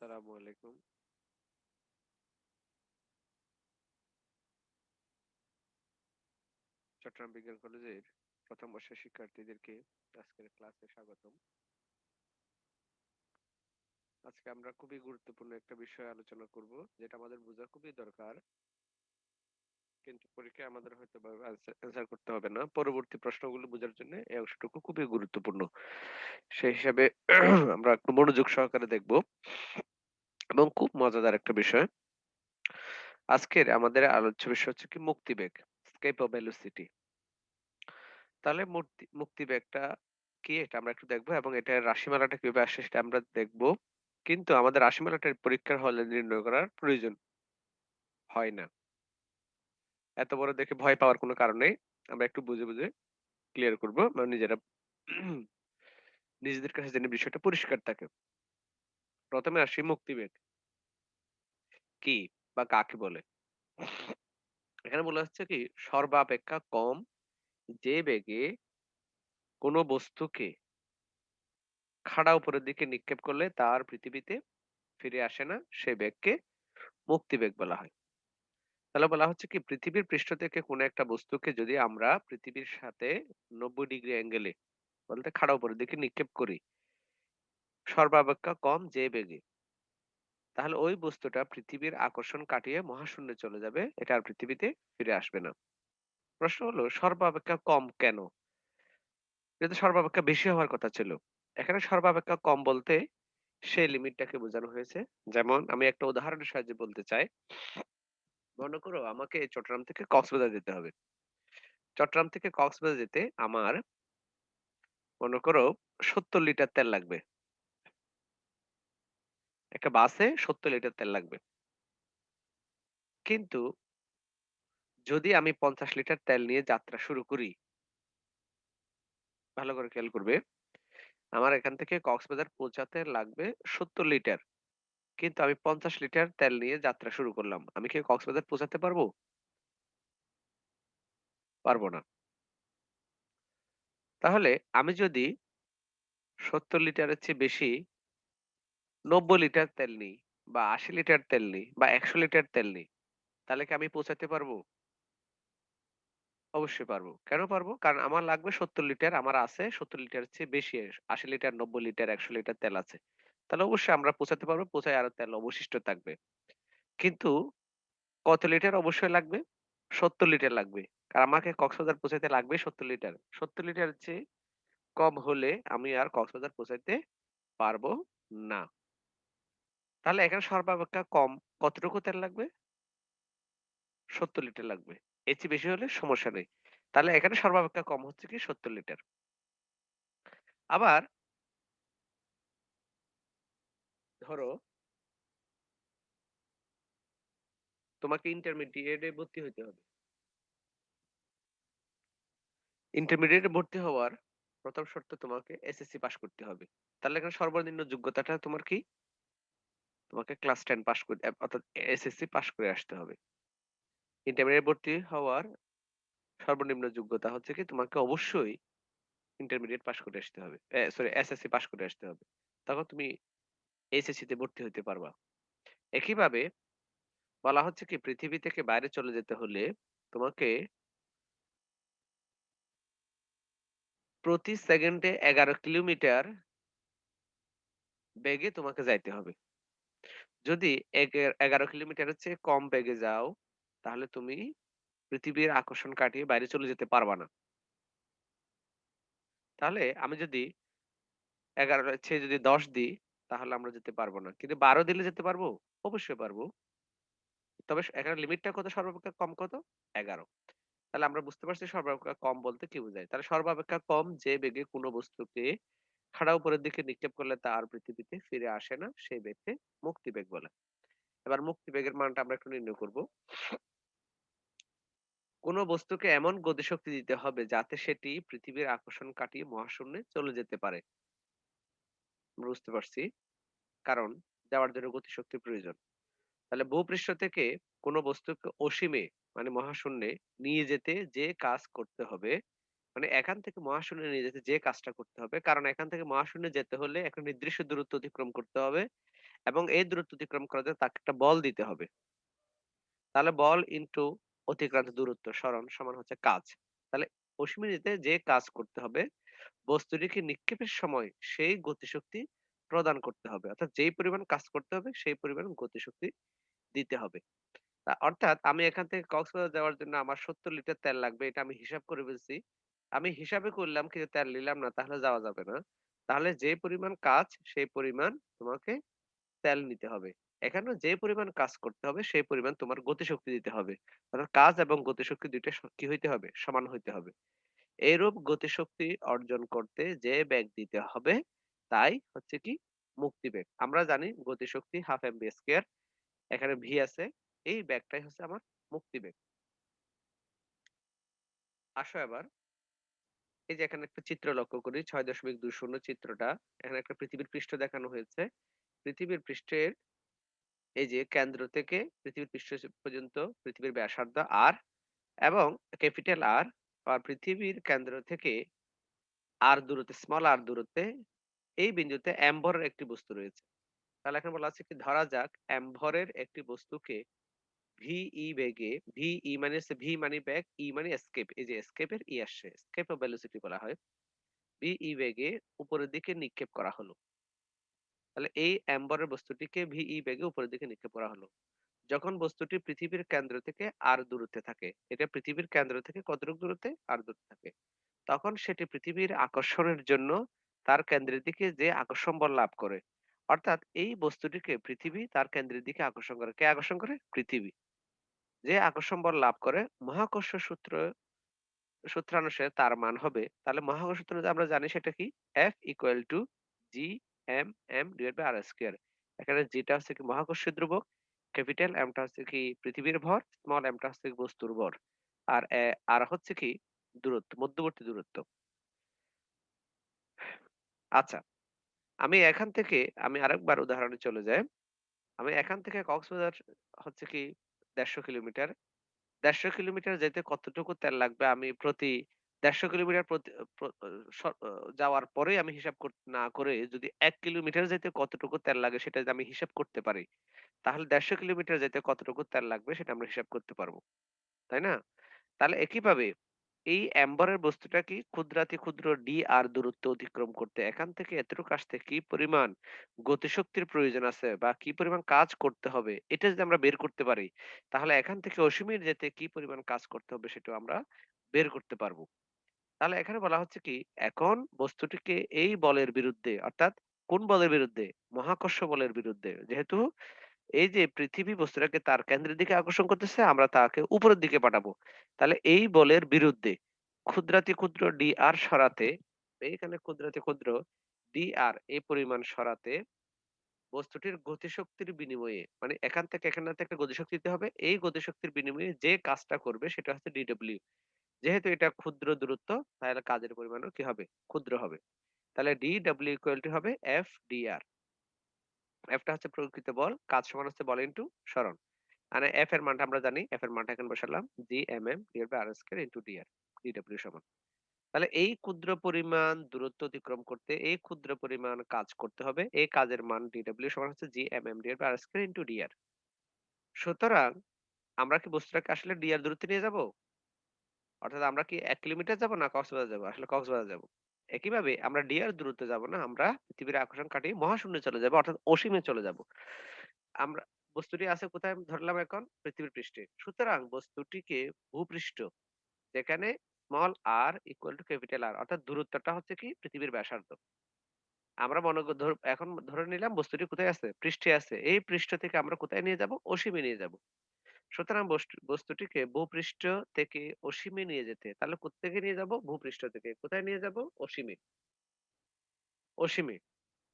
আসসালামু আলাইকুম। চট্টগ্রাম বিজ্ঞান কলেজের প্রথম বর্ষের শিক্ষার্থীদেরকে আজকের ক্লাসে স্বাগতম। আজকে আমরা খুবই গুরুত্বপূর্ণ একটা বিষয় আলোচনা করব, যেটা আমাদের বোঝা খুবই দরকার। কিন্তু পরীক্ষায় আমাদের হয়তো অ্যান্সার করতে হবে না। পরবর্তী প্রশ্নগুলো বোঝার জন্য এই অংশটুকু খুবই গুরুত্বপূর্ণ। সেই হিসাবে আমরা একটু মনোযোগ সহকারে দেখব এবং খুব মজাদার একটা বিষয়। আজকের আমাদের আলোচ্য বিষয় হচ্ছে কি মুক্তিবেগ, স্কেপ অফ ভেলোসিটি। তাহলে মূর্তি মুক্তিবেগটা কি এটা আমরা একটু দেখব এবং এটা রাশিমালাটা কীভাবে আসে সেটা আমরা দেখব। কিন্তু আমাদের রাশিমালাটার পরীক্ষার হলে নির্ণয় করার প্রয়োজন হয় না। এত বড় দেখে ভয় পাওয়ার কোনো কারণ নেই। আমরা একটু বুঝে, বুঝে ক্লিয়ার করব। মানে নিজেরা নিজেদের কাছে যেন বিষয়টা পরিষ্কার থাকে। প্রথমে আসি মুক্তিবেগ। কি বা কাকে বলে? এখানে বলা হচ্ছে কি, সর্বাপেক্ষা কম যে বেগে কোন বস্তুকে খাড়া উপরের দিকে নিক্ষেপ করলে তার পৃথিবীতে ফিরে আসে না, সে বেগকে মুক্তিবেগ বলা হয়। তাহলে বলা হচ্ছে কি, পৃথিবীর পৃষ্ঠ থেকে কোনো একটা বস্তুকে যদি আমরা পৃথিবীর সাথে ৯০ ডিগ্রি অ্যাঙ্গেলে বলতে খাড়া উপরের দিকে নিক্ষেপ করি সর্বাপেক্ষা কম যে বেগে। তাহলে ওই বস্তুটা পৃথিবীর আকর্ষণ কাটিয়ে মহাশূন্যে চলে যাবে, এটা আর পৃথিবীতে ফিরে আসবে না। প্রশ্ন হলো, সর্বাপেক্ষা কম কেন? যেহেতু সর্বাপেক্ষা বেশি হওয়ার কথা ছিল। এখানে সর্বাপেক্ষা কম বলতে সেই লিমিটটাকে বোঝানো হয়েছে। যেমন আমি একটা উদাহরণের সাহায্যে বলতে চাই। মনে করো আমাকে চট্টগ্রাম থেকে কক্সবাজার যেতে হবে। চট্টগ্রাম থেকে কক্সবাজার যেতে আমার মনে করো সত্তর লিটার তেল লাগবে। একটা বাসে সত্তর লিটার তেল লাগবে। কিন্তু যদি আমি পঞ্চাশ লিটার তেল নিয়ে যাত্রা শুরু করি, ভালো করে খেয়াল করবে, আমার এখান থেকে কক্সবাজার পৌঁছাতে লাগবে সত্তর লিটার। কিন্তু আমি পঞ্চাশ লিটার তেল নিয়ে যাত্রা শুরু করলাম। আমি কি কক্সবাজার পৌঁছাতে পারব? পারব না। তাহলে আমি যদি সত্তর লিটারের চেয়ে বেশি নব্বই লিটার তেল নিই বা আশি লিটার তেল নিই বা একশো লিটার তেল নিই, তাহলে কি আমি পৌঁছাতে পারব? অবশ্যই পারব। কেন পারব? কারণ আমার লাগবে সত্তর লিটার, আমার আছে সত্তর লিটার চেয়ে বেশি, আশি লিটার, নব্বই লিটার, একশো লিটার তেল আছে। তাহলে অবশ্যই আমরা পৌঁছাতে পারব, পৌঁছায় আরও তেল অবশিষ্ট থাকবে। কিন্তু কত লিটার অবশ্যই লাগবে? সত্তর লিটার লাগবে। কারণ আমাকে কক্সবাজার পৌঁছাতে লাগবে সত্তর লিটার। সত্তর লিটার চেয়ে কম হলে আমি আর কক্সবাজার পৌঁছাতে পারব না। তাহলে এখানে সর্বাপেক্ষা কম কতটুকু তেল লাগবে? সত্তর লিটার লাগবে। এর বেশি হলে সমস্যা নেই। তাহলে এখানে সর্বাপেক্ষা কম হচ্ছে কি সত্তর লিটার। আবার ধরো তোমাকে ইন্টারমিডিয়েটে ভর্তি হতে হবে। ইন্টারমিডিয়েটে ভর্তি হওয়ার প্রথম শর্ত তোমাকে এসএসসি পাস করতে হবে। তাহলে এখানে সর্বনিম্ন যোগ্যতাটা তোমার কি? তোমাকে ক্লাস টেন পাস করে অর্থাৎ এসএসসি পাস করে আসতে হবে। ইন্টারমিডিয়েট ভর্তি হওয়ার সর্বনিম্ন যোগ্যতা হচ্ছে কি, তোমাকে অবশ্যই ইন্টারমিডিয়েট পাস করে আসতে হবে। সরি এসএসসি পাস করে আসতে হবে। তখন তুমি এইচএসসি তে ভর্তি হতে পারবা। একইভাবে বলা হচ্ছে কি, পৃথিবী থেকে বাইরে চলে যেতে হলে তোমাকে প্রতি সেকেন্ডে এগারো কিলোমিটার বেগে তোমাকে যাইতে হবে। যদি এগারো কিলোমিটারের চেয়ে কম বেগে যাও, তাহলে তুমি পৃথিবীর আকর্ষণ কাটিয়ে বাইরে চলে যেতে পারবা না। তাহলে আমি যদি এগারো চেয়ে যদি দশ দিই, তাহলে আমরা যেতে পারব না। কিন্তু বারো দিলে যেতে পারব? অবশ্যই পারব। তবে এখানে লিমিটটা কত? সর্বাপেক্ষা কম কত? এগারো। তাহলে আমরা বুঝতে পারছি সর্বাপেক্ষা কম বলতে কি বোঝায়? তাহলে সর্বাপেক্ষা কম যে বেগে কোনো বস্তুকে খাড়া উপরের দিকে নিক্ষেপ করলে তা আর পৃথিবীতে ফিরে আসে না সেই বেগকে মুক্তিবেগ বলে। এবার মুক্তিবেগের মানটা আমরা একটু নির্ণয় করব। কোন বস্তুকে এমন গতিশক্তি দিতে হবে যাতে সেটি পৃথিবীর আকর্ষণ কাটিয়ে মহাশূন্যে চলে যেতে পারে। বুঝতে পারছি। কারণ যাওয়ার জন্য গতিশক্তির প্রয়োজন। তাহলে ভূপৃষ্ঠ থেকে কোন বস্তুকে অসীমে মানে মহাশূন্যে নিয়ে যেতে যে কাজ করতে হবে মানে এখান থেকে মহাশূন্যে নিয়ে যেতে যে কাজটা করতে হবে। কারণ এখান থেকে মহাশূন্যে যেতে হলে একটা নির্দিষ্ট দূরত্ব অতিক্রম করতে হবে এবং এই দূরত্ব অতিক্রম করার জন্য তাকে একটা বল দিতে হবে। তাহলে বল ইনটু অতিক্রান্ত দূরত্ব সরণ সমান হচ্ছে কাজ। তাহলে অসীমিতে যে কাজ করতে হবে, বস্তুটিকে নিক্ষেপের সময় সেই গতিশক্তি প্রদান করতে হবে। অর্থাৎ যেই পরিমাণ কাজ করতে হবে সেই পরিমাণ গতিশক্তি দিতে হবে। অর্থাৎ আমি এখান থেকে কক্সবাজার যাওয়ার জন্য আমার সত্তর লিটার তেল লাগবে, এটা আমি হিসাব করে ফেলছি আমি হিসাবে করলাম কিন্তু তেল নিলাম না, তাহলে যাওয়া যাবে না। তাহলে যে পরিমাণ কাজ, সেই পরিমাণ তোমাকে তেল নিতে হবে। এখানেও যে পরিমাণ কাজ করতে হবে, সেই পরিমাণ তোমার গতিশক্তি দিতে হবে। অর্থাৎ কাজ এবং গতিশক্তি দুইটা কি হইতে হবে? সমান হইতে হবে। এইরূপ গতিশক্তি অর্জন করতে যে বেগ দিতে হবে, তাই হচ্ছে কি? মুক্তি বেগ। আমরা জানি গতিশক্তি হাফ এম বি স্কোয়ার, এখানে ভি আছে, এই বেগটাই হচ্ছে আমার মুক্তি বেগ। আসো এবার। এই যে এখানে একটা চিত্র লক্ষ্য করি, ছয় দশমিক দুই শূন্য চিত্রটা। এখানে একটা পৃথিবীর পৃষ্ঠ দেখানো হয়েছে। পৃথিবীর পৃষ্ঠের এই যে কেন্দ্র থেকে পৃথিবীর পৃষ্ঠ পর্যন্ত পৃথিবীর ব্যাসার্ধ আর এবং ক্যাপিটাল আর আর পৃথিবীর কেন্দ্র থেকে আর দূরত্বে স্মল আর দূরত্বে এই বিন্দুতে অ্যাম্বরের একটি বস্তু রয়েছে। তাহলে এখানে বলা আছে কি, ধরা যাক অ্যাম্বরের একটি বস্তুকে ভিই বেগে ভিই মানে ভি মানে ব্যাগ ই মানে এসকেপ এই যে এসকেপের ই আসছে এসকেপ ভেলোসিটি বলা হয়। ভিই বেগে উপরের দিকে নিক্ষেপ করা হলো। তাহলে এই অ্যাম্বরের বস্তুটিকে ভিই বেগে উপরের দিকে নিক্ষেপ করা হলো। যখন বস্তুটি পৃথিবীর কেন্দ্র থেকে আর দূরত্বে থাকে, এটা পৃথিবীর কেন্দ্র থেকে কতটুকু দূরত্বে? আর দূরত্বে থাকে। তখন সেটি পৃথিবীর আকর্ষণের জন্য তার কেন্দ্রের দিকে যে আকর্ষণ বল লাভ করে, অর্থাৎ এই বস্তুটিকে পৃথিবী তার কেন্দ্রের দিকে আকর্ষণ করে। কে আকর্ষণ করে? পৃথিবী। যে আকর্ষণ বল লাভ করে, মহাকর্ষ সূত্র, সূত্রানুসারে তার মান হবে। তাহলে মহাকর্ষ সূত্র আমরা জানি সেটা কি? F equal to G M M divide by R square এখানে যেটা হচ্ছে কি মহাকর্ষীয় ধ্রুবক ক্যাপিটাল এমটা হচ্ছে কি পৃথিবীর ভর স্মল এমটা হচ্ছে কি বস্তুর ভর। আর আর হচ্ছে কি দূরত্ব, মধ্যবর্তী দূরত্ব। আচ্ছা আমি এখান থেকে, আমি আরেকবার উদাহরণে চলে যাই। আমি এখান থেকে কক্সবাজার হচ্ছে কি দেড়শো কিলোমিটার। দেড়শো কিলোমিটার যেতে কতটুকু তেল লাগবে আমি প্রতি দেড়শো কিলোমিটার প্রতি যাওয়ার পরে আমি হিসাব না করে যদি এক কিলোমিটার যেতে কতটুকু তেল লাগে সেটা আমি হিসাব করতে পারি, তাহলে দেড়শো কিলোমিটার যেতে কতটুকু তেল লাগবে সেটা আমরা হিসাব করতে পারব। তাই না? তাহলে একইভাবে এই অ্যাম্বরের বস্তুটা কি ক্ষুদ্রাতি ক্ষুদ্র ডি আর দূরত্ব অতিক্রম করতে? এখান থেকে এতটুকু আসতে কি পরিমাণ গতিশক্তির প্রয়োজন আছে বা কি পরিমাণ কাজ করতে হবে? এটা যদি আমরা বের করতে পারি, তাহলে এখান থেকে অসীমের যেতে কি পরিমাণ কাজ করতে হবে সেটা আমরা বের করতে পারব। তাহলে এখানে বলা হচ্ছে কি, এখন বস্তুটিকে এই বলের বিরুদ্ধে, অর্থাৎ কোন বলের বিরুদ্ধে? মহাকর্ষ বলের বিরুদ্ধে। যেহেতু এই যে পৃথিবী বস্তুটাকে তার কেন্দ্রের দিকে আকর্ষণ করতেছে, আমরা তাকে উপরের দিকে পাঠাবো তাহলে এই বলের বিরুদ্ধে ক্ষুদ্রাতি ক্ষুদ্র ডি আর সরাতে, এইখানে ক্ষুদ্রাতি ক্ষুদ্র ডি আর এই পরিমাণ সরাতে বস্তুটির গতিশক্তির বিনিময়ে মানে এখান থেকে এখানে একটা গতিশক্তি দিতে হবে। এই গতিশক্তির বিনিময়ে যে কাজটা করবে সেটা হচ্ছে ডিডব্লিউ যেহেতু এটা ক্ষুদ্র দূরত্ব, তাহলে কাজের পরিমাণও কি হবে? ক্ষুদ্র হবে। তাহলে ডি ডাব্লিউ ইকুয়াল টু হবে এফ ডি আর এফটা হচ্ছে প্রকৃত বল, কাজ সমান হচ্ছে বল ইনটু সরণ। মানে এফ এর মানটা আমরা জানি এফ এর মানটা এখানে বসালাম G M M divide by R square into D R D W সমান। তাহলে এই ক্ষুদ্র পরিমাণ দূরত্ব অতিক্রম করতে এই ক্ষুদ্র পরিমাণ কাজ করতে হবে, এই কাজের মান ডি ডাব্লিউ সমান হচ্ছে G M M divide by R square into D R সুতরাং আমরা কি বস্তুটাকে আসলে ডি আর দূরত্বে নিয়ে যাব? অর্থাৎ আমরা কি এক কিলোমিটার যাব না কক্সবাজার যাব? আসলে কক্সবাজার যাব। একইভাবে আমরা ডি আর দূরত্বে যাব না, আমরা পৃথিবীর আকর্ষণ কাটিয়ে মহাশূন্যে চলে যাব, অর্থাৎ অসীমে চলে যাব। আমরা বস্তুটি আছে কোথায় ধরলাম এখন? পৃথিবীর পৃষ্ঠে। সুতরাং বস্তুটিকে ভূপৃষ্ঠ, যেখানে small R equal to capital R অর্থাৎ দূরত্বটা হচ্ছে কি? পৃথিবীর ব্যাসার্ধ। আমরা মনে এখন ধরে নিলাম বস্তুটি কোথায় আছে? পৃষ্ঠে আছে। এই পৃষ্ঠ থেকে আমরা কোথায় নিয়ে যাব? অসীমে নিয়ে যাব। সুতরাং বস্তু- বস্তুটিকে ভূপৃষ্ঠ থেকে অসীমে নিয়ে যেতে, তাহলে কোথেকে নিয়ে যাব? ভূপৃষ্ঠ থেকে। কোথায় নিয়ে যাব? অসীমে। অসীমে।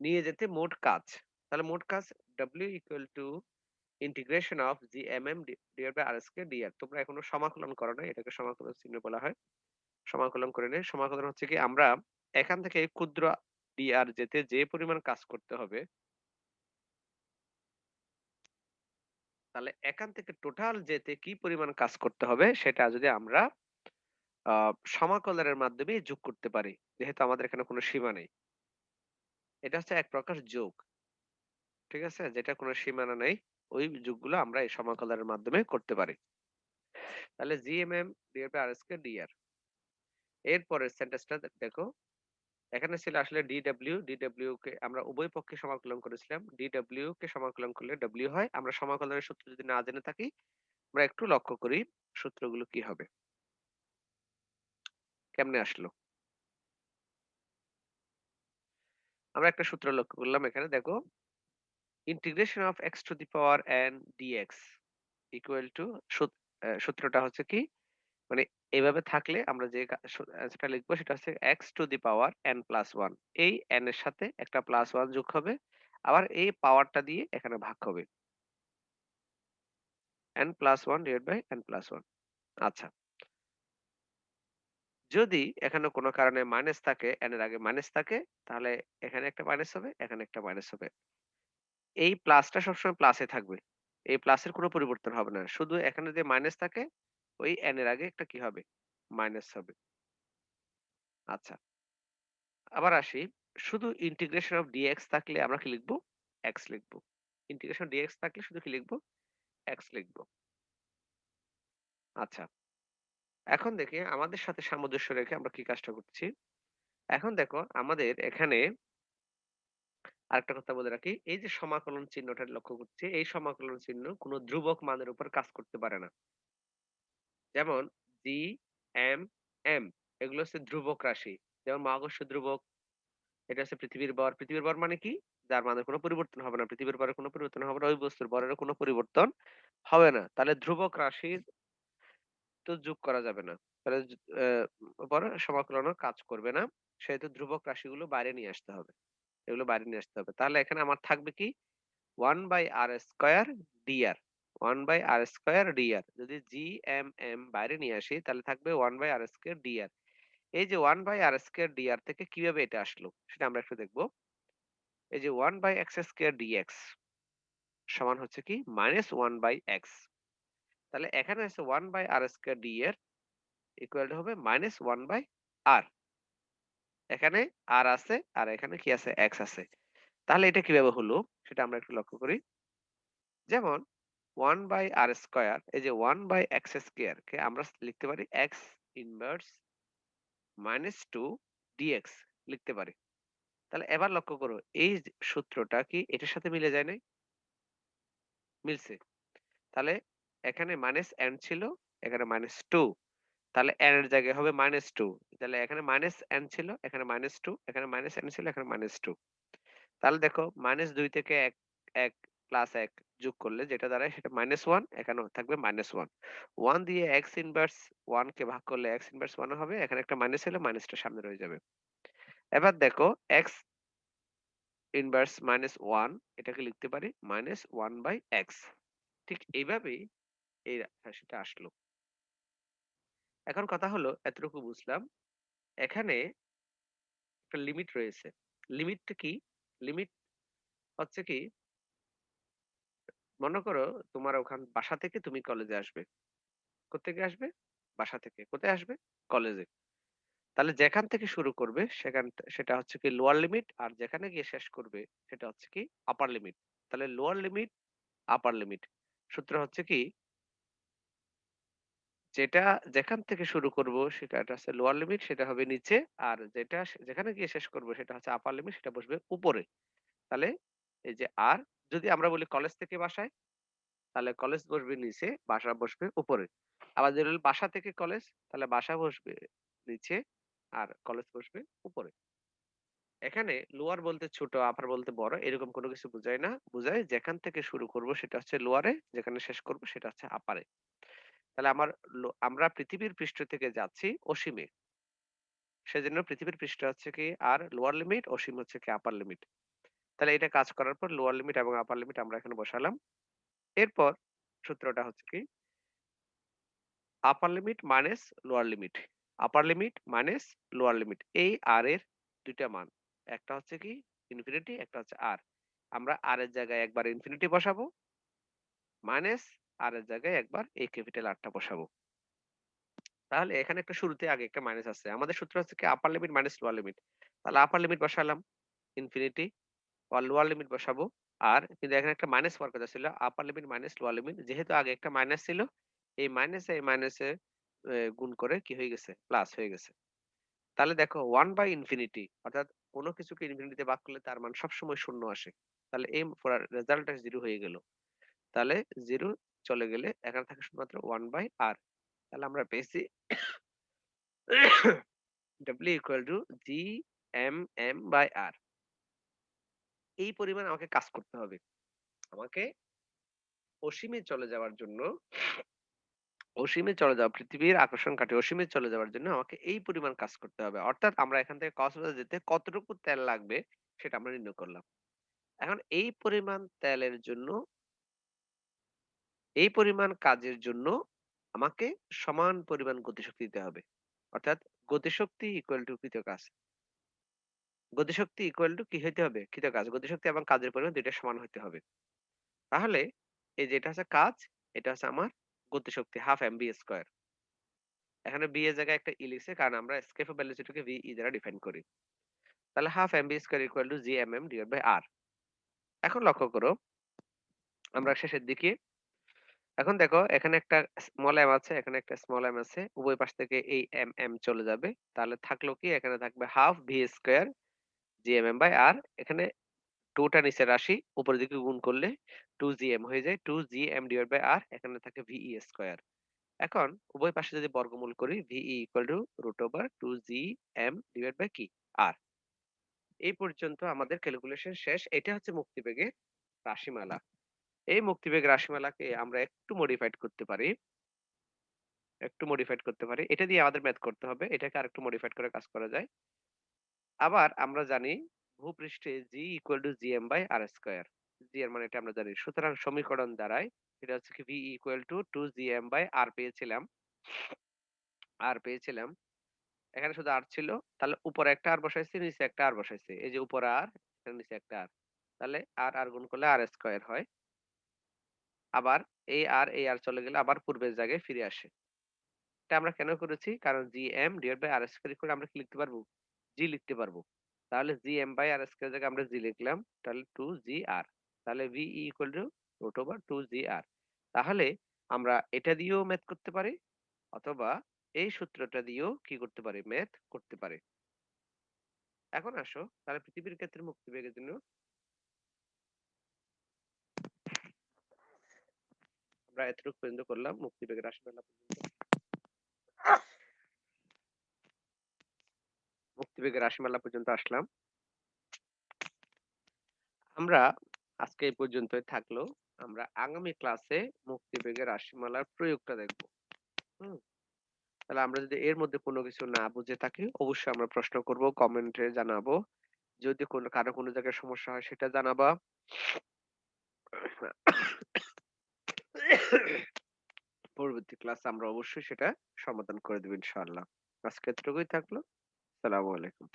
নিয়ে যেতে মোট কাজ। তাহলে মোট কাজ W equal to integration of G M M divide by R square DR তোমরা এখনও সমাকলন করো না এটাকে সমাকলন চিহ্ন বলা হয়। সমাকলন করে নেই সমাকলন হচ্ছে কি, আমরা এখান থেকে ক্ষুদ্র ডিআর যেতে যে পরিমাণ কাজ করতে হবে তাহলে এখান থেকে টোটাল যেতে কি পরিমাণ কাজ করতে হবে সেটা যদি আমরা সমাকলনের মাধ্যমে যোগ করতে পারি যেহেতু আমাদের এখানে কোনো সীমা নেই এটা হচ্ছে এক প্রকার যোগ ঠিক আছে? যেটার কোনো সীমানা নেই, ওই যুগগুলো আমরা এই সমাকলনের মাধ্যমে করতে পারি। তাহলে GMM by R square DR. এরপরের সেন্টেন্সটা দেখো। এখানে ছিল আসলে ডিডব্লিউ, ডিডব্লিউ কে আমরা উভয় পক্ষে সমাকলন করেছিলাম। ডিডব্লিউ কে সমাকলন করলে ডব্লিউ হয়। আমরা সমাকলনের সূত্র যদি না জেনে থাকি, আমরা একটু লক্ষ্য করি সূত্রগুলো কি হবে। কেমনে আসলো? আমরা একটা সূত্র লক্ষ্য করলাম এখানে দেখো। Integration of x to the power n dx equal to সূত সূত্রটা হচ্ছে কি? মানে এভাবে থাকলে আমরা যে অ্যান্সারটা লিখব সেটা হচ্ছে x to the power n plus one এই n এর সাথে একটা প্লাস ওয়ান যোগ হবে। আবার এই পাওয়ারটা দিয়ে এখানে ভাগ হবে। n plus one divide by n plus 1 আচ্ছা। যদি এখানে কোনো কারণে মাইনাস থাকে, n এর আগে মাইনাস থাকে, তাহলে এখানে একটা মাইনাস হবে, এখানে একটা মাইনাস হবে। এই প্লাসটা সবসময় প্লাসে থাকবে। এই প্লাসের কোনো পরিবর্তন হবে না। শুধু এখানে যে মাইনাস থাকে, ওই n এর আগে একটা কি হবে? মাইনাস হবে। আচ্ছা। আবার আসি, শুধু ইন্টিগ্রেশন অফ dx থাকলে আমরা কি লিখব? x লিখব। ইন্টিগ্রেশন dx থাকলে শুধু কি লিখব? x লিখব। আচ্ছা। এখন দেখি আমাদের সাথে সামঞ্জস্য রেখে আমরা কি কাজটা করছি। এখন দেখো আমাদের এখানে আরেকটা কথা বলে রাখি, এই যে সমাকলন চিহ্নটা লক্ষ্য করছি, এই সমাকলন চিহ্ন কোন ধ্রুবক মানের উপর কাজ করতে পারে না। যেমন জি, এম, এম এগুলো হচ্ছে ধ্রুবক রাশি। যেমন মহাকর্ষ ধ্রুবক, এটা হচ্ছে পৃথিবীর ভর। পৃথিবীর ভর মানে কি? যার মানের কোনো পরিবর্তন হবে না। পৃথিবীর ভরের কোনো পরিবর্তন হবে না। ওই বস্তুর ভরেরও কোনো পরিবর্তন হবে না। তাহলে ধ্রুবক রাশির তো যোগ করা যাবে না। তাহলে পরে সমাকলনও কাজ করবে না। সেহেতু ধ্রুবক রাশিগুলো বাইরে নিয়ে আসতে হবে। এগুলো বাইরে নিয়ে আসতে হবে। তাহলে এখানে আমার থাকবে কি? One by 1/r square dr 1/r square dr যদি জি, এম, এম বাইরে নিয়ে আসি তাহলে থাকবে ওয়ান 1/r স্কয়ার dr এই যে ওয়ান 1/r স্কয়ার dr থেকে কীভাবে এটা আসলো? সেটা আমরা একটু দেখব। এই যে ওয়ান 1/x স্কয়ার dx সমান হচ্ছে কি? -1/x তাহলে এখানে আছে 1/r square dr equal to হবে -1/r এখানে আর আছে আর এখানে কি আছে? এক্স আছে। তাহলে এটা কীভাবে হলো? সেটা আমরা একটু লক্ষ্য করি। যেমন 1/r স্কয়ার এই যে 1/x স্কয়ার কে আমরা লিখতে পারি x ইনভার্স -2 dx লিখতে পারি। তাহলে এবার লক্ষ্য করো এই সূত্রটা কি এটার সাথে মিলে যায় নাই? মিলছে। তাহলে এখানে -n ছিল, এখানে -2 তাহলে n এর জায়গায় হবে মাইনাস টু তাহলে এখানে -n ছিল, এখানে মাইনাস টু এখানে -n ছিল, এখানে মাইনাস টু তাহলে দেখো মাইনাস দুই থেকে 1 1 প্লাস 1 যোগ করলে যেটা দাঁড়ায় সেটা -1 এখানেও থাকবে -1 1 দিয়ে x ইনভার্স 1 কে ভাগ করলে x ইনভার্স 1 হবে, এখানে একটা মাইনাস হলে মাইনাসটা সামনে রয়ে যাবে। এবার দেখো x ইনভার্স -1 এটাকে লিখতে পারি -1/x ঠিক এইভাবেই এই রাশিটা আসলো। এখন কথা হলো, এতটুকু বুঝলাম। এখানে একটা লিমিট রয়েছে। লিমিটটা কি? লিমিট হচ্ছে কি মনে করো তোমার ওখান, বাসা থেকে তুমি কলেজে আসবে। কোত্থেকে আসবে? বাসা থেকে। কোথায় আসবে? কলেজে তাহলে যেখান থেকে শুরু করবে, সেখান সেটা হচ্ছে কি লোয়ার লিমিট আর যেখানে গিয়ে শেষ করবে, সেটা হচ্ছে কি আপার লিমিট তাহলে লোয়ার লিমিট আপার লিমিট সূত্র হচ্ছে কি যেটা যেখান থেকে শুরু করব সেটা হচ্ছে লোয়ার লিমিট সেটা হবে নিচে আর যেটা যেখানে গিয়ে শেষ করব, সেটা হচ্ছে আপার লিমিট সেটা বসবে উপরে। তাহলে এই যে আর যদি আমরা বলি কলেজ থেকে বাসায়, তাহলে কলেজ বসবে নিচে, বাসা বসবে উপরে। আবার যদি বাসা থেকে কলেজ, তাহলে বাসা বসবে নিচে আর কলেজ বসবে উপরে। এখানে লোয়ার বলতে ছোট, আপার বলতে বড়, এরকম কোনো কিছু বোঝায় না। বোঝায় যেখান থেকে শুরু করব সেটা হচ্ছে লোয়ারে, যেখানে শেষ করব সেটা হচ্ছে আপারে। তাহলে আমার আমরা পৃথিবীর পৃষ্ঠ থেকে যাচ্ছি অসীমে। সেজন্য পৃথিবীর পৃষ্ঠ হচ্ছে কি আর লোয়ার লিমিট, অসীম হচ্ছে কি আপার লিমিট। তাহলে এটা কাজ করার পর লোয়ার লিমিট এবং আপার লিমিট আমরা এখানে বসালাম। এরপর সূত্রটা হচ্ছে কি? Upper limit minus lower limit upper limit minus lower limit এই আর এর দুইটা মান। একটা হচ্ছে কি? ইনফিনিটি একটা হচ্ছে আর আমরা আর এর জায়গায় একবার ইনফিনিটি বসাবো মাইনাস আর এর জায়গায় একবার এই ক্যাপিটাল আরটা বসাবো। তাহলে এখানে একটা শুরুতে আগে একটা মাইনাস আছে। আমাদের সূত্র হচ্ছে কি? Upper limit minus lower limit তাহলে আপার লিমিট বসালাম ইনফিনিটি আর লোয়ার লিমিট বসাবো আর কিন্তু এখানে একটা মাইনাস হওয়ার কথা ছিল। Upper limit minus lower limit. যেহেতু আগে একটা মাইনাস ছিল, এই মাইনাসে এই মাইনাসে গুণ করে কি হয়ে গেছে? প্লাস হয়ে গেছে। তাহলে দেখো ওয়ান বাই ইনফিনিটি অর্থাৎ কোনো কিছুকে ইনফিনিটিতে ভাগ করলে তার মান সবসময় শূন্য আসে। তাহলে এই রেজাল্টটা 0 হয়ে গেল। তাহলে 0 চলে গেলে এখানে থাকে শুধুমাত্র ওয়ান বাই আর তাহলে আমরা পেয়েছি W equal to G M M by R. এই পরিমাণ আমাকে কাজ করতে হবে। আমাকে অসীমে চলে যাওয়ার জন্য, অসীমে চলে যাওয়া, পৃথিবীর আকর্ষণ কাটিয়ে অসীমে চলে যাওয়ার জন্য আমাকে এই পরিমাণ কাজ করতে হবে। অর্থাৎ আমরা এখান থেকে কক্সবাজার যেতে কতটুকু তেল লাগবে সেটা আমরা নির্ণয় করলাম। এখন এই পরিমাণ তেলের জন্য, এই পরিমাণ কাজের জন্য আমাকে সমান পরিমাণ গতিশক্তি দিতে হবে। অর্থাৎ গতিশক্তি ইকুয়াল টু কৃত কাজ। গতিশক্তি ইকুয়াল টু কি হইতে হবে? কৃত কাজ। গতিশক্তি এবং কাজের পরিমাণ ২ টা সমান হইতে হবে। তাহলে এই যে এটা হচ্ছে কাজ, এটা হচ্ছে আমার গতিশক্তি হাফ এম ভি স্কয়ার। এখানে বি এর জায়গায় একটা ই লিখছি কারণ আমরা of velocity ভি ই দ্বারা ডিফাইন করি। তাহলে half M V square equal to G M M divide by R. এখন লক্ষ্য করো আমরা শেষের দিকে এখন দেখো এখানে একটা স্মল এম আছে, এখানে একটা স্মল এম আছে। উভয় পাশ থেকে এই এম এম চলে যাবে। তাহলে থাকল কি? এখানে থাকবে half V square G M M by R. এখানে 2 টা নিচের রাশি, উপরের দিকে গুণ করলে 2 জি এম হয়ে যায়। 2 G M divide by R. এখানে থাকে ভিই স্কয়ার। এখন উভয় পাশে যদি বর্গমূল করি VE equal to root over 2 G M divide by কি? আর। এই পর্যন্ত আমাদের ক্যালকুলেশন শেষ। এটা হচ্ছে মুক্তিবেগের রাশিমালা। এই মুক্তিবেগ রাশিমালাকে আমরা একটু মডিফাইড করতে পারি। একটু মডিফাইড করতে পারি। এটা দিয়ে আমাদের ম্যাথ করতে হবে। এটাকে আরেকটু মডিফাইড করে কাজ করা যায়। আবার আমরা জানি ভূপৃষ্ঠে g equal to gm by r square. g এর মানে এটা আমরা জানি। সুতরাং সমীকরণ দ্বারাই এটা হচ্ছে v equal to 2gm by r পেয়েছিলাম। r পেয়েছিলাম। এখানে শুধু r ছিল। তাহলে উপরে একটা r বসাইছি, নিচে একটা r বসাইছি। এই যে উপরে r, এখানে নিচে একটা আর তাহলে আর আর গুণ করলে আর স্কোয়ার হয়। আবার এই আর এই আর চলে গেলে আবার পূর্বের জায়গায় ফিরে আসে। এটা আমরা কেন করেছি? কারণ G M divide by r square equal আমরা কি লিখতে পারব? G লিখতে পারব। তাহলে gm বাই r স্কয়ার জায়গায় আমরা g লিখলাম। তাহলে 2gr। তাহলে v equal to root over 2gr। তাহলে আমরা এটা দিয়েও ম্যাথ করতে পারি, অথবা এই সূত্রটা দিয়েও কি করতে পারি? ম্যাথ করতে পারি। এখন আসো, তাহলে পৃথিবীর ক্ষেত্রে মুক্তি মুক্তিবেগের জন্য আমরা এতটুকু পর্যন্ত করলাম মুক্তিবেগের রাশিমালা পর্যন্ত। মুক্তিবেগের রাশিমালা পর্যন্ত আসলাম। আমরা আজকে এই পর্যন্তই থাকল। আমরা আগামী ক্লাসে মুক্তিবেগের রাশিমালার প্রয়োগটা দেখব। তাহলে আমরা যদি এর মধ্যে কোনো কিছু না বুঝে থাকি অবশ্যই আমরা প্রশ্ন করব, কমেন্টে জানাব। যদি কোনো কারও কোনো জায়গায় সমস্যা হয় সেটা জানাবা। পরবর্তী ক্লাসে আমরা অবশ্যই সেটা সমাধান করে দেব ইনশাআল্লাহ। আজকে এতটুকুই থাকল। আসসালামু আলাইকুম।